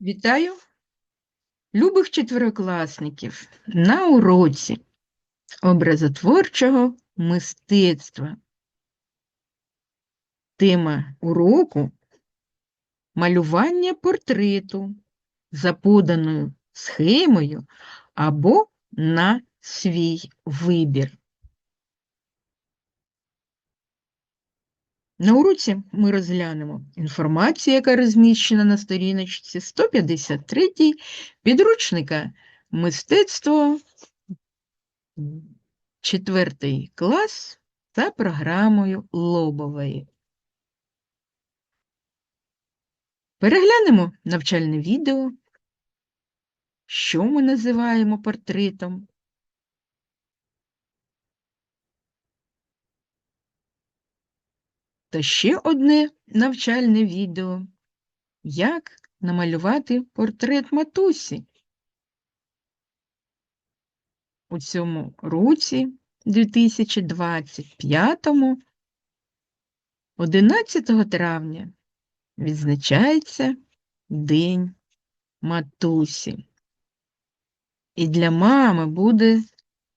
Вітаю любих четверокласників на уроці образотворчого мистецтва. Тема уроку малювання портрету за поданою схемою або на свій вибір. На уроці ми розглянемо інформацію, яка розміщена на сторіночці 153 підручника мистецтво 4 клас за програмою Лобової. Переглянемо навчальне відео, що ми називаємо портретом. Та ще одне навчальне відео. Як намалювати портрет матусі? У цьому році 2025 11 травня відзначається День матусі. І для мами буде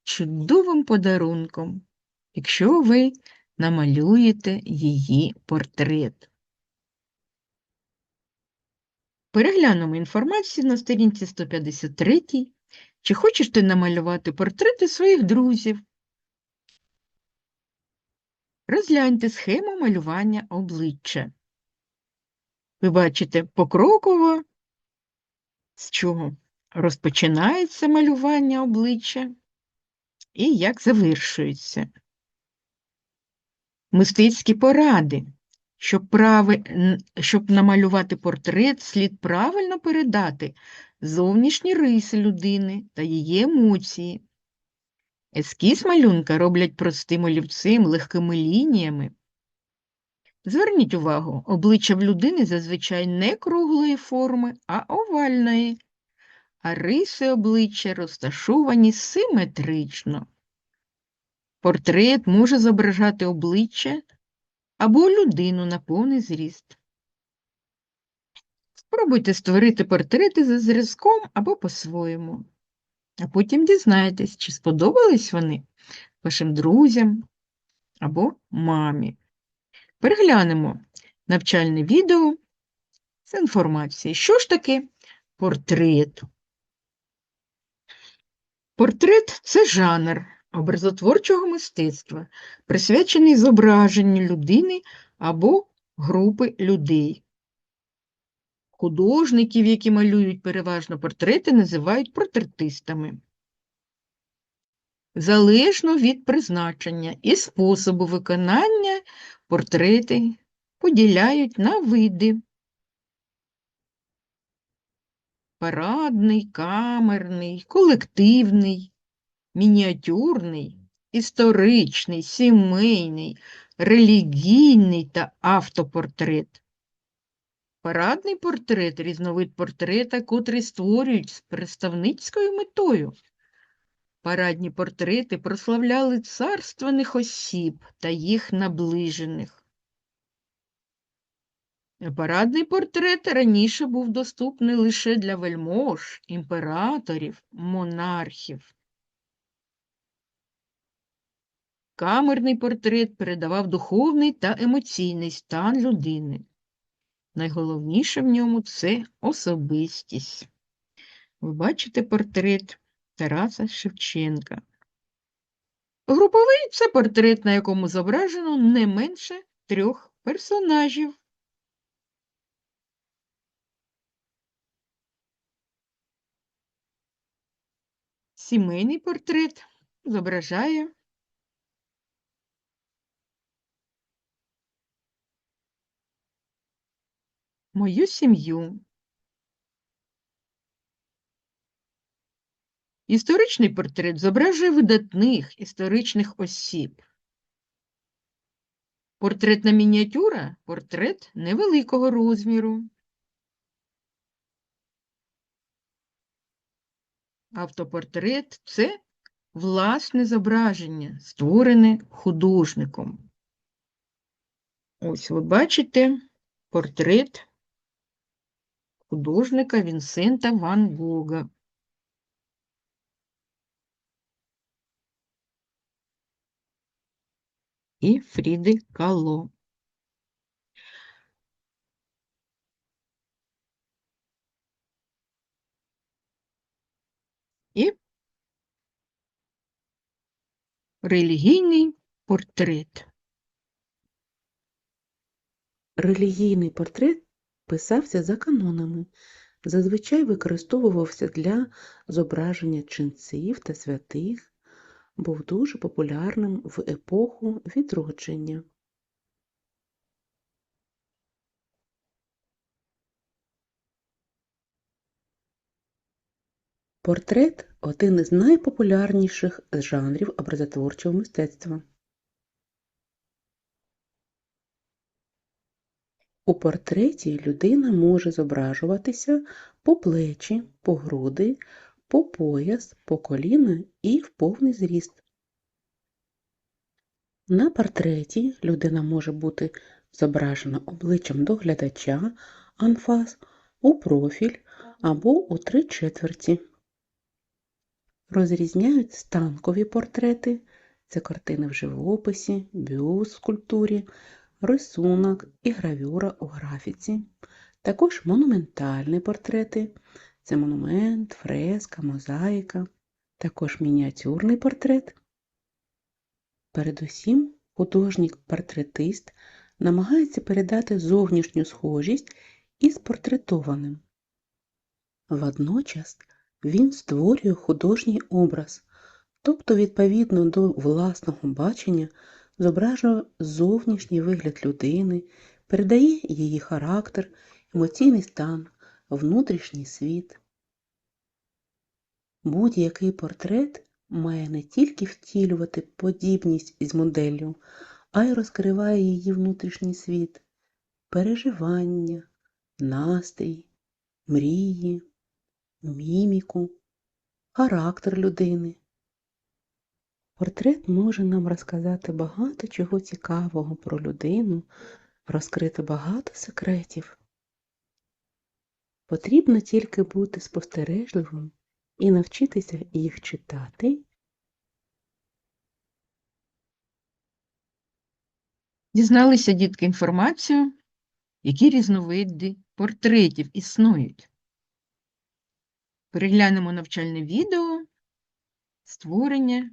чудовим подарунком, якщо ви намалюєте її портрет. Переглянемо інформацію на сторінці 153. Чи хочеш ти намалювати портрети своїх друзів? Розгляньте схему малювання обличчя. Ви бачите покроково, з чого розпочинається малювання обличчя і як завершується. Мистецькі поради. Щоб, прави... Щоб намалювати портрет, слід правильно передати зовнішні риси людини та її емоції. Ескіз малюнка роблять простим олівцем, легкими лініями. Зверніть увагу, обличчя в людини зазвичай не круглої форми, а овальної, а риси обличчя розташовані симетрично. Портрет може зображати обличчя або людину на повний зріст. Спробуйте створити портрети за зразком або по-своєму, а потім дізнаєтесь, чи сподобались вони вашим друзям або мамі. Переглянемо навчальне відео з інформацією. Що ж таке портрет? Портрет це жанр образотворчого мистецтва, присвячений зображенню людини або групи людей. Художників, які малюють переважно портрети, називають портретистами. Залежно від призначення і способу виконання портрети поділяють на види. Парадний, камерний, колективний, мініатюрний, історичний, сімейний, релігійний та автопортрет. Парадний портрет різновид портрета, котрий створюють з представницькою метою. Парадні портрети прославляли царственних осіб та їх наближених. Парадний портрет раніше був доступний лише для вельмож, імператорів, монархів. Камерний портрет передавав духовний та емоційний стан людини. Найголовніше в ньому це особистість. Ви бачите портрет Тараса Шевченка. Груповий це портрет, на якому зображено не менше трьох персонажів. Сімейний портрет зображає мою сім'ю. Історичний портрет зображує видатних історичних осіб. Портретна мініатюра портрет невеликого розміру. Автопортрет це власне зображення, створене художником. Ось ви бачите портрет художника Вінсента Ван Гога. І Фріди Кало. І релігійний портрет. Релігійний портрет писався за канонами, зазвичай використовувався для зображення ченців та святих, був дуже популярним в епоху відродження. Портрет один із найпопулярніших жанрів образотворчого мистецтва. У портреті людина може зображуватися по плечі, по груди, по пояс, по коліна і в повний зріст. На портреті людина може бути зображена обличчям до глядача, анфас, у профіль або у три четверті. Розрізняють станкові портрети це картини в живописі, бюст в скульптурі, рисунок і гравюра у графіці, також монументальні портрети це монумент, фреска, мозаїка, також мініатюрний портрет. Передусім, художник-портретист намагається передати зовнішню схожість із портретованим. Водночас він створює художній образ, тобто, відповідно до власного бачення, зображує зовнішній вигляд людини, передає її характер, емоційний стан, внутрішній світ. Будь-який портрет має не тільки втілювати подібність із моделлю, а й розкриває її внутрішній світ, переживання, настрій, мрії, міміку, характер людини. Портрет може нам розказати багато чого цікавого про людину, розкрити багато секретів. Потрібно тільки бути спостережливим і навчитися їх читати. Дізналися дітки інформацію, які різновиди портретів існують. Переглянемо навчальне відео створення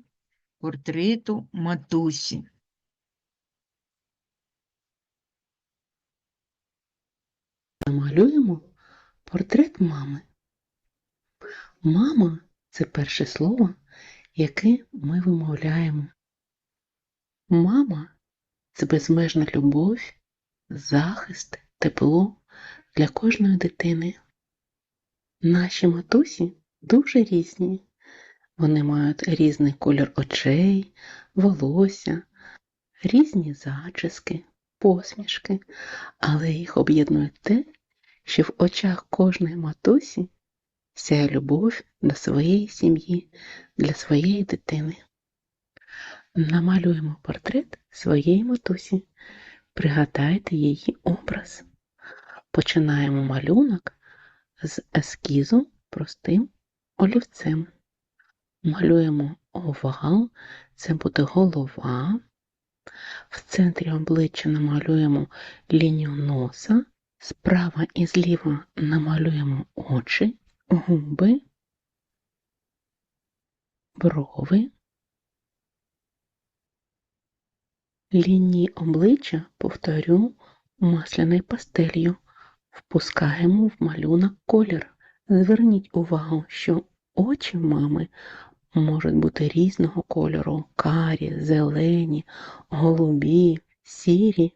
портрету матусі. Намалюємо портрет мами. Мама це перше слово, яке ми вимовляємо. Мама це безмежна любов, захист, тепло для кожної дитини. Наші матусі дуже різні. Вони мають різний колір очей, волосся, різні зачіски, посмішки, але їх об'єднує те, що в очах кожної матусі сяє любов до своєї сім'ї, для своєї дитини. Намалюємо портрет своєї матусі, пригадайте її образ. Починаємо малюнок з ескізу простим олівцем. Малюємо овал, це буде голова. В центрі обличчя намалюємо лінію носа, справа і зліва намалюємо очі, губи, брови. Лінії обличчя повторю масляною пастелью. Впускаємо в малюнок колір. Зверніть увагу, що очі мами можуть бути різного кольору: карі, зелені, голубі, сірі.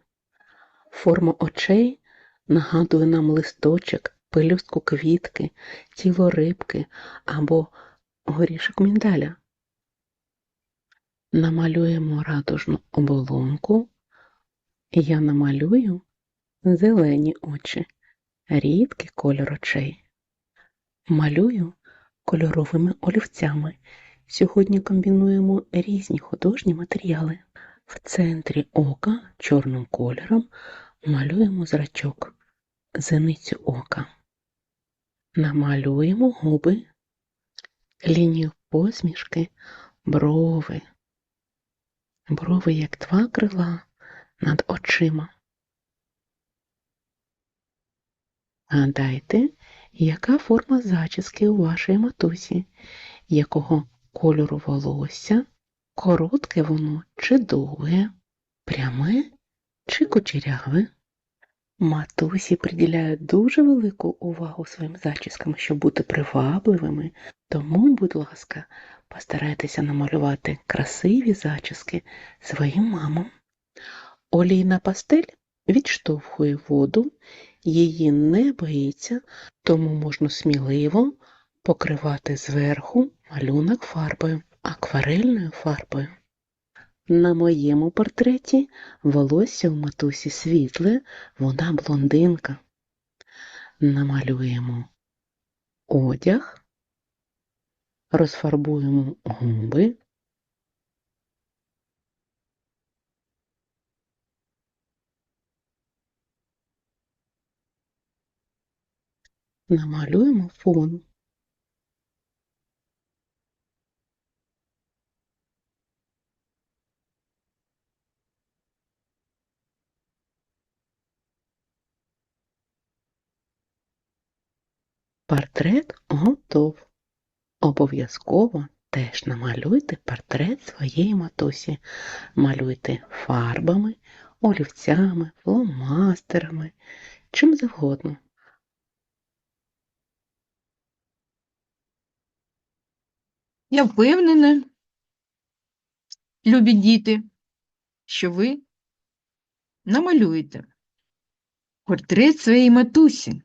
Форма очей нагадує нам листочок, пелюстку квітки, тіло рибки або горішок міндаля. Намалюємо радужну оболонку. Я намалюю зелені очі, рідкий кольор очей. Малюю кольоровими олівцями. Сьогодні комбінуємо різні художні матеріали. В центрі ока чорним кольором малюємо зрачок, зеницю ока. Намалюємо губи, лінію посмішки, брови. Брови як два крила над очима. Гадайте, яка форма зачіски у вашої матусі, якого кольору волосся, коротке воно чи довге, пряме чи кучеряве. Матусі приділяють дуже велику увагу своїм зачіскам, щоб бути привабливими, тому, будь ласка, постарайтеся намалювати красиві зачіски своїм мамам. Олійна пастель відштовхує воду, її не боїться, тому можна сміливо покривати зверху малюнок фарбою, акварельною фарбою. На моєму портреті волосся у матусі світле, вона блондинка. Намалюємо одяг, розфарбуємо губи. Намалюємо фон. Портрет готов. Обов'язково теж намалюйте портрет своєї матусі. Малюйте фарбами, олівцями, фломастерами, чим завгодно. Я впевнена, любі діти, що ви намалюєте портрет своєї матусі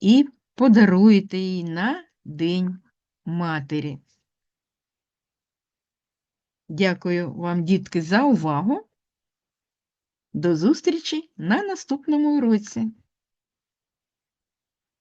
і подаруєте їй на День матері. Дякую вам, дітки, за увагу. До зустрічі на наступному уроці.